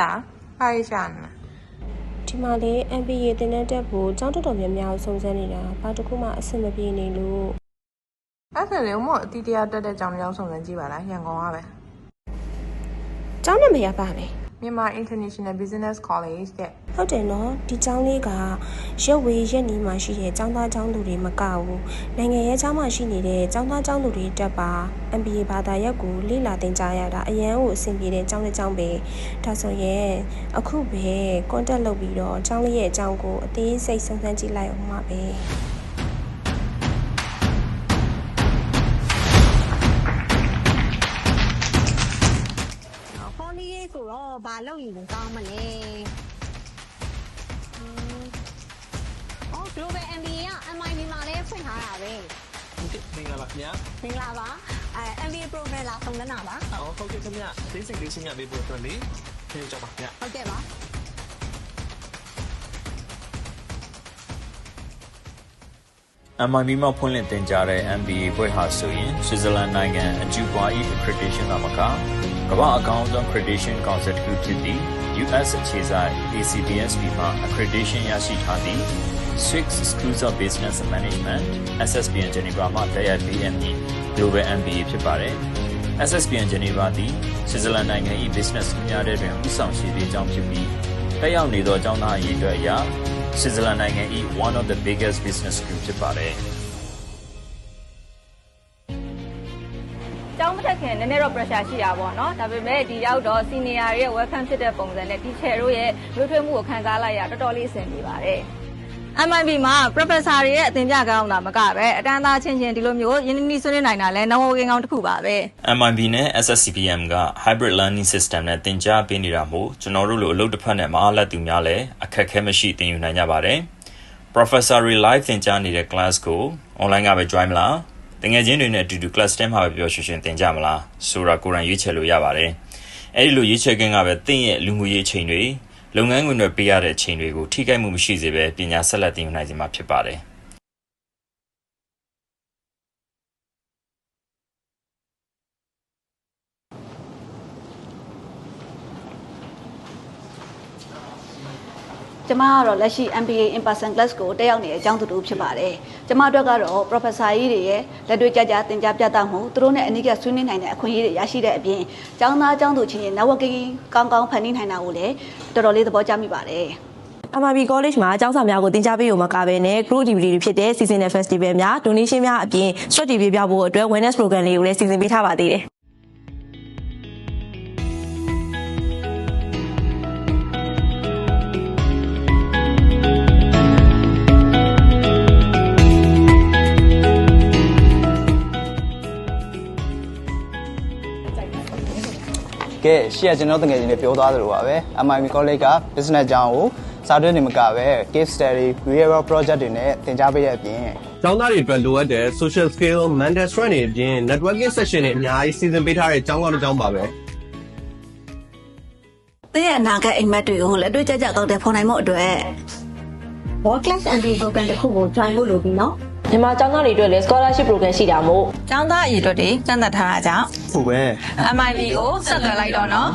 တာဘာရရှာနေလဲဒီမှာလေ MBA တင်တဲ့တက်ဖို့ကျောင်းတော်တော်များများကိုစုံစမ်းနေတာဘာတစ်ခုမှအဆင်မပြေနေလို့အဲ့ဒါလေမို့အတီးတရားတက်တဲ့ကြောင်ရောက်ဆောင်စမ်းကြည့်ပါလားရန်ကုန်ကပဲကျောင်းနာမည်ကပါမယ်မြန်မာ International Business College တဲ့ ဟုတ်တယ်နော်ဒီကျောင်းလေးကရုပ်ဝေးရက်နီးမှာရှိတဲ့ကျောင်းသားကျောင်းသူတွေမကဘူးနိုင်ငံရဲ့ကျောင်းမှာရှိနေတဲ့ကျောင်းသားကျောင်းသူတွေတက်ပါ MBA ဘာသာရပ်ကိုလေ့လာသင်ကြားရတာအရန်ကိုအဆင်ပြေတဲ့ကျောင်းတစ်ကျောင်းပဲဒါဆိုရင်အခုပဲ contact လုပ်ပြီးတော့ကျောင်းလေးရဲ့အကြောင်းကိုအသေးစိတ်စုံစမ်းကြည့်လိုက်အောင်ပါပဲဟောနီးရေးဆိုတော့ဘာလုပ်ရင်ကောင်းမလဲ Global MBA က MIT မှာလည်းဖွင့်ထားတာပဲဟုတ်ကဲ့မင်္ဂလာပါခင်ဗျာမင်္ဂလာပါအဲ MBA program လာဆုံးနေတာပါ။အော်ဟုတ်ကဲ့ခင်ဗျာ။ basic လေးရှင်းပြပေးဖို့အတွက်လေ။ခင်ဗျာကြောက်ပါခင်ဗျာဟုတ်ကဲ့ပါ MIB မှာဖွင့်လှစ်တင်ကြားတဲ့ MBA ဘွဲ့ဟာဆိုရင် Switzerland နိုင်ငံအကျူပွား accreditation ကမကကမ္ဘာအကောင်းဆုံး accreditation council တစ်ခုဖြစ်ပြီး US အခြေစိုက် ACBSP မှာ accreditation ရရှိထားသည့် Six Schools of Business Management SSBN Geneva မှာတရားပေးအပ်မည် Global MBA ဖြစ်ပါတယ်။ SSBN Geneva သည် Switzerland နိုင်ငံ၏ business အများတဲ့တွင်ဥဆောင်ရှိသည့်အကြောင်းဖြစ်ပြီးတက်ရောက်နေသောအကြောင်းသားအရေးအတွက်အရ Switzerland နိုင်ငံ၏ one of the biggest business group ဖြစ်ပါတယ်။ကျောင်းမထက်ခင်နည်းနည်းတော့ pressure ရှိတာပေါ့နော်ဒါပေမဲ့ဒီရောက်တော့ senior ရဲ့ welcome ဖြစ်တဲ့ပုံစံနဲ့ teacher တို့ရဲ့လွှတ်ထွေးမှုကိုခံစားလိုက်ရတော်တော်လေးအဆင်ပြေပါတယ် MIB မှာ professor တွေရဲ့အသင်ပြကောင်းတာမကပဲအတန်းသားချင်းချင်းဒီလိုမျိုးရင်းနှီးနှီးဆွေးနွေးနိုင်တာလဲ networking ကောင်းတစ်ခုပါပဲ MIB နဲ့ SSCPM က hybrid learning system နဲ့သင်ကြားပေးနေတာမို့ကျွန်တော်တို့လိုအလုပ်တစ်ဖက်နဲ့မအားလက်သူများလည်းအခက်အခဲမရှိသင်ယူနိုင်ကြပါတယ်။ Professor တွေ live သင်ကြားနေတဲ့ class ကို online ကပဲ join မလားတကယ်ချင်းတွေနဲ့အတူတူ class ထဲမှာပဲပြောရွှင်ရွှင်သင်ကြမလားဆိုတာကိုယ်တိုင်ရွေးချယ်လို့ရပါတယ်။အဲဒီလိုရွေးချယ်ခြင်းကပဲသင်ရဲ့လူမှုရေးအချိန်တွေ လုပ်ငန်းခွင်တွေပေးရတဲ့အချိန်တွေကိုထိခိုက်မှုမရှိစေဘဲပညာဆက်လက်သင်ယူနိုင်စေမှာဖြစ်ပါတယ်။ ကျမကတော့လက်ရှိ MBA in person class ကိုတက်ရောက်နေတဲ့အကြောင်းသူတူဖြစ်ပါတယ်။ကျမအတွက်ကတော့ professor ကြီးတွေရဲ့လက်တွေ့ကြကြသင်ကြားပြသမှုသူတို့နဲ့အနည်းငယ်ဆွေးနွေးနိုင်တဲ့အခွင့်အရေးတွေရရှိတဲ့အပြင်ကျောင်းသားကျောင်းသူချင်းချင်း networking ကောင်းကောင်းဖန်တီးနိုင်တာကိုလည်းတော်တော်လေးသဘောကျမိပါတယ်။ MIB College မှာကျောင်းစာများကိုတင် जा ပေးရုံမကဘဲနဲ့ group activity တွေဖြစ်တဲ့ seasonal festival များ donation များအပြင် strategy ပြဖို့အတွက် awareness program လေးကိုလည်းစီစဉ်ပေးထားပါသေးတယ်။ ကဲရှေ့ကကျွန်တော်တငယ်ချင်းတွေပြောသွားသလိုပါပဲ MIM College က business အကြောင်းကိုစာတွဲနေမကပဲ case study real world project တွေနဲ့သင်ကြားပေးရအပြင်ကျောင်းသားတွေအတွက်လိုအပ်တဲ့ social skill mental strength တွေအပြင် networking session တွေအများကြီးစီစဉ်ပေးထားတဲ့ကျောင်းကောင်းတစ်ကျောင်းပါပဲသင်ရဲ့အနာဂတ်အိမ်မက်တွေကိုလက်တွေ့ကြကြကောက်တဲ့ဖော်နိုင်မှုအတွက် World Class MBA program တစ်ခုကို join ဖို့လိုပြီနော် မြန်မာကျောင်းသားတွေအတွက်လည်း scholarship program ရှိတာမို့ကျောင်းသားအရေးအတွက်တွေကန့်သတ်ထားတာကြောင့်ဟုတ်ပဲ MIB ကိုဆက်သွယ်လိုက်တော့နော်